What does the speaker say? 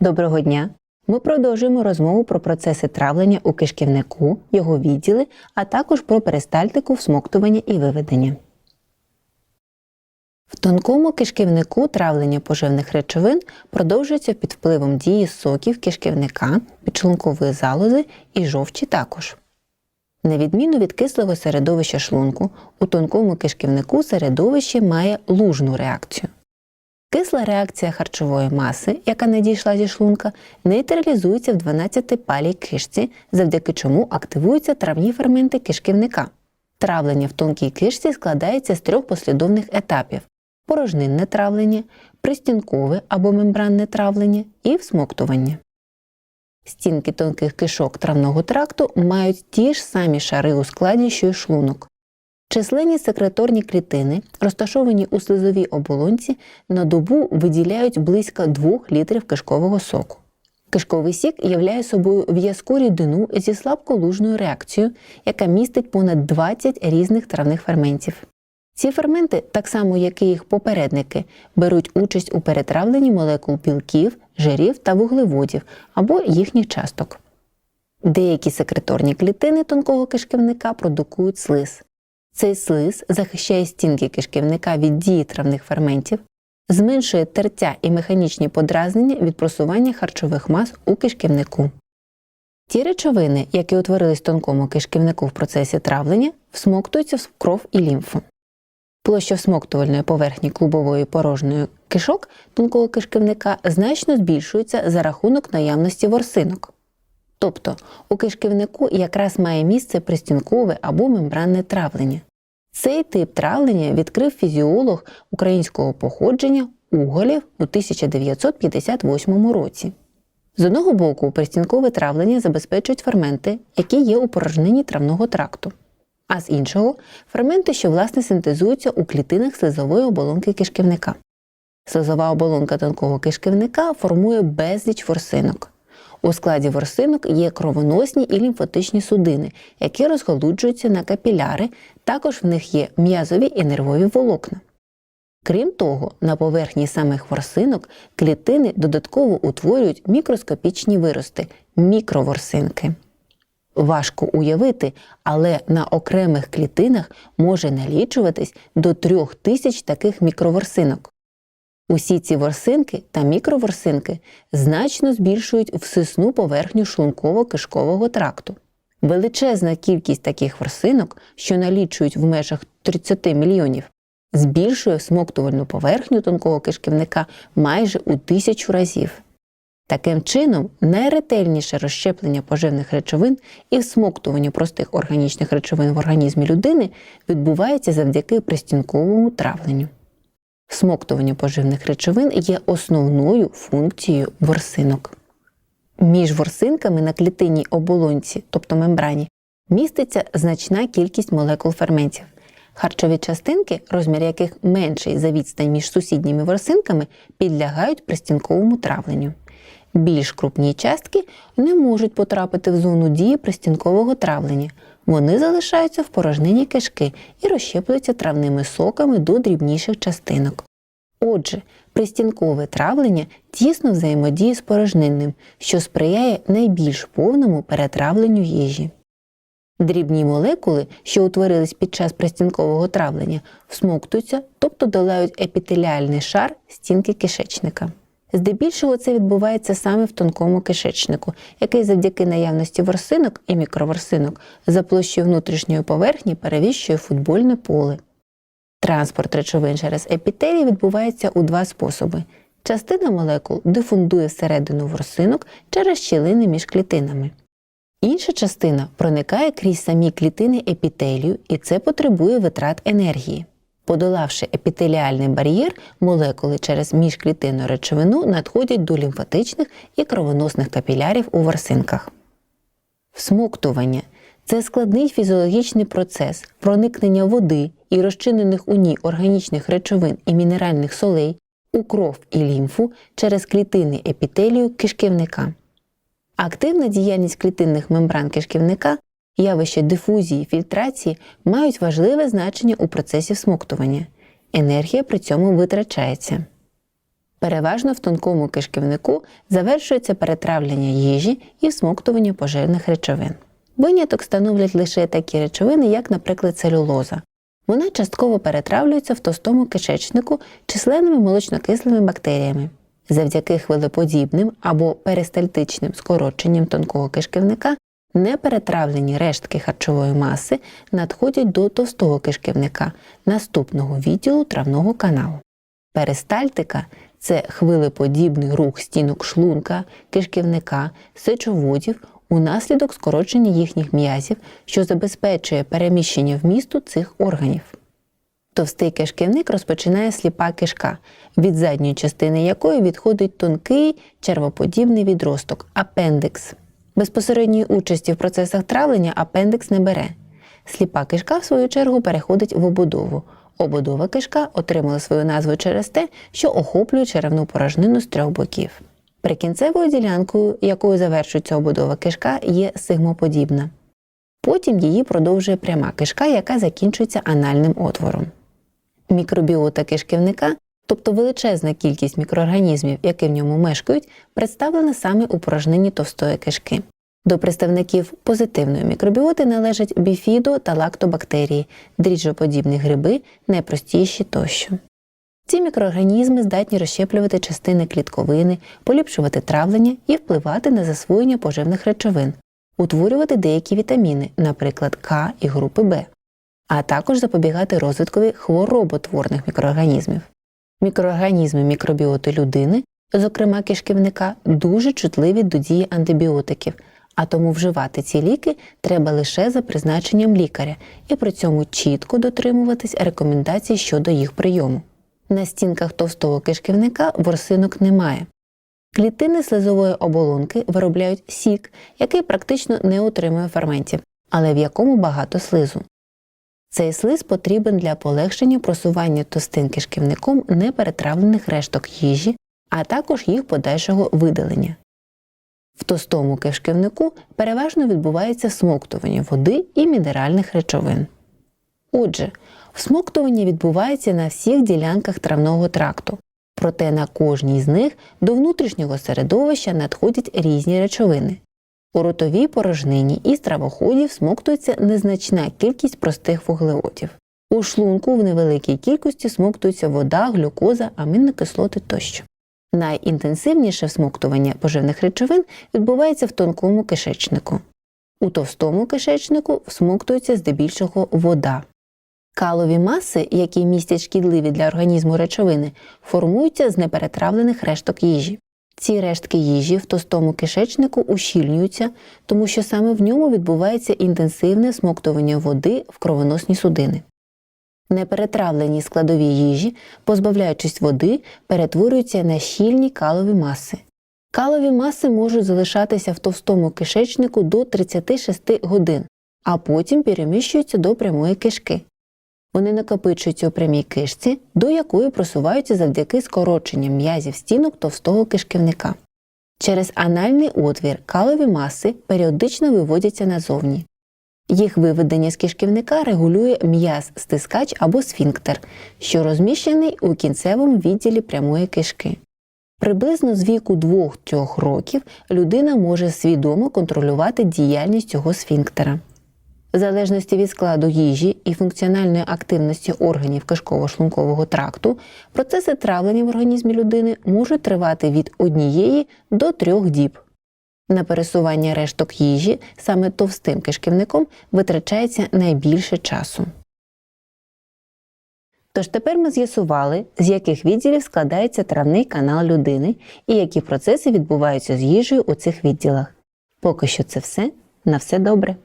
Доброго дня! Ми продовжуємо розмову про процеси травлення у кишківнику, його відділи, а також про перистальтику, всмоктування і виведення. В тонкому кишківнику травлення поживних речовин продовжується під впливом дії соків кишківника, підшлункової залози і жовчі також. На відміну від кислого середовища шлунку, у тонкому кишківнику середовище має лужну реакцію. Кисла реакція харчової маси, яка надійшла зі шлунка, нейтралізується в 12-палій кишці, завдяки чому активуються травні ферменти кишківника. Травлення в тонкій кишці складається з трьох послідовних етапів: порожнинне травлення, пристінкове або мембранне травлення і всмоктування. Стінки тонких кишок травного тракту мають ті ж самі шари у складі, що й шлунок. Численні секреторні клітини, розташовані у слизовій оболонці, на добу виділяють близько 2 літрів кишкового соку. Кишковий сік являє собою в'язку рідину зі слабколужною реакцією, яка містить понад 20 різних травних ферментів. Ці ферменти, так само як і їх попередники, беруть участь у перетравленні молекул білків, жирів та вуглеводів або їхніх часток. Деякі секреторні клітини тонкого кишківника продукують слиз. Цей слиз захищає стінки кишківника від дії травних ферментів, зменшує тертя і механічні подразнення від просування харчових мас у кишківнику. Ті речовини, які утворились в тонкому кишківнику в процесі травлення, всмоктуються в кров і лімфу. Площа всмоктувальної поверхні клубової порожньої кишок тонкого кишківника значно збільшується за рахунок наявності ворсинок. Тобто у кишківнику якраз має місце пристінкове або мембранне травлення. Цей тип травлення відкрив фізіолог українського походження Уголєв у 1958 році. З одного боку, пристінкове травлення забезпечують ферменти, які є у порожнині травного тракту, а з іншого ферменти, що власне синтезуються у клітинах слизової оболонки кишківника. Слизова оболонка тонкого кишківника формує безліч ворсинок. У складі ворсинок є кровоносні і лімфотичні судини, які розголуджуються на капіляри, також в них є м'язові і нервові волокна. Крім того, на поверхні самих ворсинок клітини додатково утворюють мікроскопічні вирости мікроворсинки. Важко уявити, але на окремих клітинах може налічуватись до трьох тисяч таких мікроворсинок. Усі ці ворсинки та мікроворсинки значно збільшують всисну поверхню шлунково-кишкового тракту. Величезна кількість таких ворсинок, що налічують в межах 30 мільйонів, збільшує всмоктувальну поверхню тонкого кишківника майже у тисячу разів. Таким чином, найретельніше розщеплення поживних речовин і всмоктування простих органічних речовин в організмі людини відбувається завдяки пристінковому травленню. Всмоктування поживних речовин є основною функцією ворсинок. Між ворсинками на клітинній оболонці, тобто мембрані, міститься значна кількість молекул ферментів. Харчові частинки, розмір яких менший за відстань між сусідніми ворсинками, підлягають пристінковому травленню. Більш крупні частки не можуть потрапити в зону дії пристінкового травлення. Вони залишаються в порожнині кишки і розщеплюються травними соками до дрібніших частинок. Отже, пристінкове травлення тісно взаємодіє з порожнинним, що сприяє найбільш повному перетравленню їжі. Дрібні молекули, що утворились під час пристінкового травлення, всмоктуються, тобто долають епітеліальний шар стінки кишечника. Здебільшого це відбувається саме в тонкому кишечнику, який завдяки наявності ворсинок і мікроворсинок за площею внутрішньої поверхні перевіщує футбольне поле. Транспорт речовин через епітелій відбувається у два способи. Частина молекул дифундує всередину ворсинок через щілини між клітинами. Інша частина проникає крізь самі клітини епітелію, і це потребує витрат енергії. Подолавши епітеліальний бар'єр, молекули через міжклітинну речовину надходять до лімфатичних і кровоносних капілярів у ворсинках. Всмоктування це складний фізіологічний процес проникнення води і розчинених у ній органічних речовин і мінеральних солей у кров і лімфу через клітини епітелію кишківника. Активна діяльність клітинних мембран кишківника, явище дифузії, фільтрації мають важливе значення у процесі всмоктування. Енергія при цьому витрачається. Переважно в тонкому кишківнику завершується перетравлення їжі і всмоктування поживних речовин. Виняток становлять лише такі речовини, як, наприклад, целюлоза. Вона частково перетравлюється в товстому кишечнику численними молочнокислими бактеріями. Завдяки хвилеподібним або перистальтичним скороченням тонкого кишківника неперетравлені рештки харчової маси надходять до товстого кишківника, наступного відділу травного каналу. Перистальтика це хвилеподібний рух стінок шлунка, кишківника, сечоводів унаслідок скорочення їхніх м'язів, що забезпечує переміщення вмісту цих органів. Товстий кишківник розпочинає сліпа кишка, від задньої частини якої відходить тонкий червоподібний відросток апендикс. Безпосередньої участі в процесах травлення апендикс не бере. Сліпа кишка, в свою чергу, переходить в обудову. Обудова кишка отримала свою назву через те, що охоплює черевну порожнину з трьох боків. Прикінцевою ділянкою, якою завершується обудова кишка, є сигмоподібна. Потім її продовжує пряма кишка, яка закінчується анальним отвором. Мікробіота кишківника, тобто величезна кількість мікроорганізмів, які в ньому мешкають, представлена саме у порожнині товстої кишки. До представників позитивної мікробіоти належать біфідо та лактобактерії, дріжджоподібні гриби, найпростіші тощо. Ці мікроорганізми здатні розщеплювати частини клітковини, поліпшувати травлення і впливати на засвоєння поживних речовин, утворювати деякі вітаміни, наприклад, К і групи Б, а також запобігати розвиткові хвороботворних мікроорганізмів. Мікроорганізми мікробіоти людини, зокрема кишківника, дуже чутливі до дії антибіотиків, а тому вживати ці ліки треба лише за призначенням лікаря і при цьому чітко дотримуватись рекомендацій щодо їх прийому. На стінках товстого кишківника ворсинок немає. Клітини слизової оболонки виробляють сік, який практично не утримує ферментів, але в якому багато слизу. Цей слиз потрібен для полегшення просування товстин кишківником неперетравлених решток їжі, а також їх подальшого видалення. В товстому кишківнику переважно відбувається всмоктування води і мінеральних речовин. Отже, всмоктування відбувається на всіх ділянках травного тракту, проте на кожній з них до внутрішнього середовища надходять різні речовини. У ротовій порожнині і стравоходів смоктується незначна кількість простих вуглеводів. У шлунку в невеликій кількості смоктується вода, глюкоза, амінокислоти тощо. Найінтенсивніше всмоктування поживних речовин відбувається в тонкому кишечнику. У товстому кишечнику всмоктується здебільшого вода. Калові маси, які містять шкідливі для організму речовини, формуються з неперетравлених решток їжі. Ці рештки їжі в товстому кишечнику ущільнюються, тому що саме в ньому відбувається інтенсивне смоктування води в кровоносні судини. Неперетравлені складові їжі, позбавляючись води, перетворюються на щільні калові маси. Калові маси можуть залишатися в товстому кишечнику до 36 годин, а потім переміщуються до прямої кишки. Вони накопичуються у прямій кишці, до якої просуваються завдяки скороченням м'язів стінок товстого кишківника. Через анальний отвір калові маси періодично виводяться назовні. Їх виведення з кишківника регулює м'яз стискач або сфінктер, що розміщений у кінцевому відділі прямої кишки. Приблизно з віку 2-3 років людина може свідомо контролювати діяльність цього сфінктера. В залежності від складу їжі і функціональної активності органів кишково-шлункового тракту, процеси травлення в організмі людини можуть тривати від однієї до трьох діб. На пересування решток їжі саме товстим кишківником витрачається найбільше часу. Тож тепер ми з'ясували, з яких відділів складається травний канал людини і які процеси відбуваються з їжею у цих відділах. Поки що це все. На все добре.